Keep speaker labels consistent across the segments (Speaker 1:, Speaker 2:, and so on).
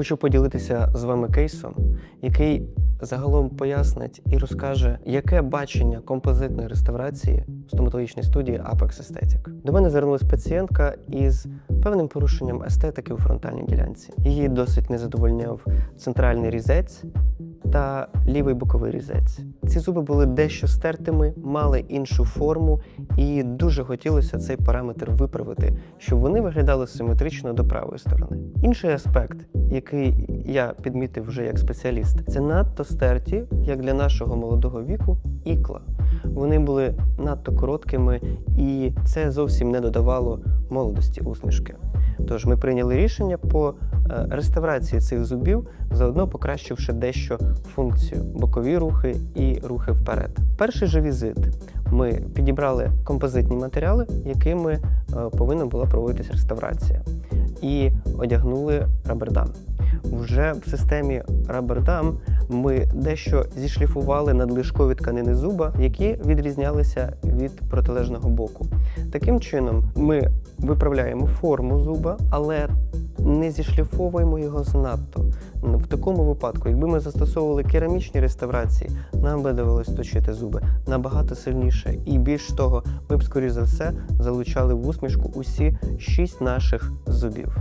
Speaker 1: Хочу поділитися з вами кейсом, який загалом пояснить і розкаже, яке бачення композитної реставрації в студії Apex Aesthetic. До мене звернулася пацієнтка із певним порушенням естетики у фронтальній ділянці. Її досить не задовольняв центральний різець та лівий боковий різець. Ці зуби були дещо стертими, мали іншу форму, і дуже хотілося цей параметр виправити, щоб вони виглядали симетрично до правої сторони. Інший аспект, який я підмітив вже як спеціаліст, це надто стерті, як для нашого молодого віку, ікла. Вони були надто короткими, і це зовсім не додавало молодості усмішки. Тож ми прийняли рішення по реставрації цих зубів, заодно покращивши дещо функцію бокові рухи і рухи вперед. Перший же візит ми підібрали композитні матеріали, якими е, повинна була проводитись реставрація, і одягнули рабердан. Вже в системі рабердам ми дещо зішліфували надлишкові тканини зуба, які відрізнялися від протилежного боку. Таким чином, ми виправляємо форму зуба, але не зішліфовуємо його занадто. В такому випадку, якби ми застосовували керамічні реставрації, нам би довелось точити зуби набагато сильніше. І більш того, ми б, скоріш за все, залучали в усмішку усі шість наших зубів.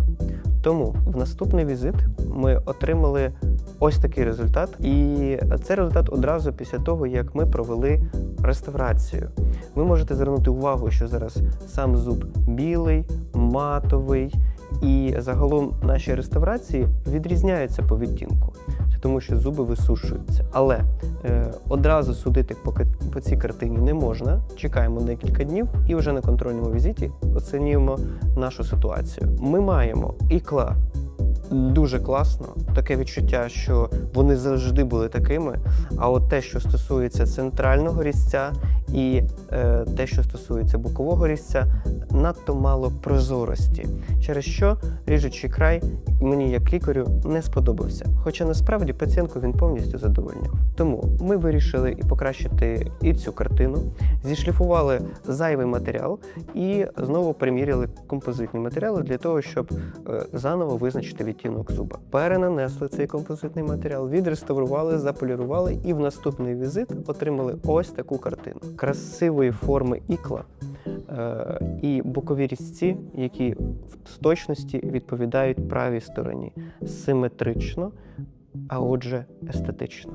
Speaker 1: Тому в наступний візит ми отримали ось такий результат, і це результат одразу після того, як ми провели реставрацію. Ви можете звернути увагу, що зараз сам зуб білий, матовий, і загалом наші реставрації відрізняються по відтінку. Тому, що зуби висушуються. Але е, одразу судити по, по цій картині не можна. Чекаємо декілька днів і вже на контрольному візиті оцінюємо нашу ситуацію. Ми маємо ікла дуже класно, таке відчуття, що вони завжди були такими. А от те, що стосується центрального різця, і е, те, що стосується бокового різця, надто мало прозорості, через що ріжучий край мені як лікарю не сподобався. Хоча насправді пацієнтку він повністю задовольняв. Тому ми вирішили і покращити і цю картину, зішліфували зайвий матеріал і знову приміряли композитні матеріали для того, щоб е, заново визначити відтінок зуба. Перенанесли цей композитний матеріал, відреставрували, заполірували і в наступний візит отримали ось таку картину красивої форми ікла е, і бокові різці, які в точності відповідають правій стороні симетрично, а отже, естетично.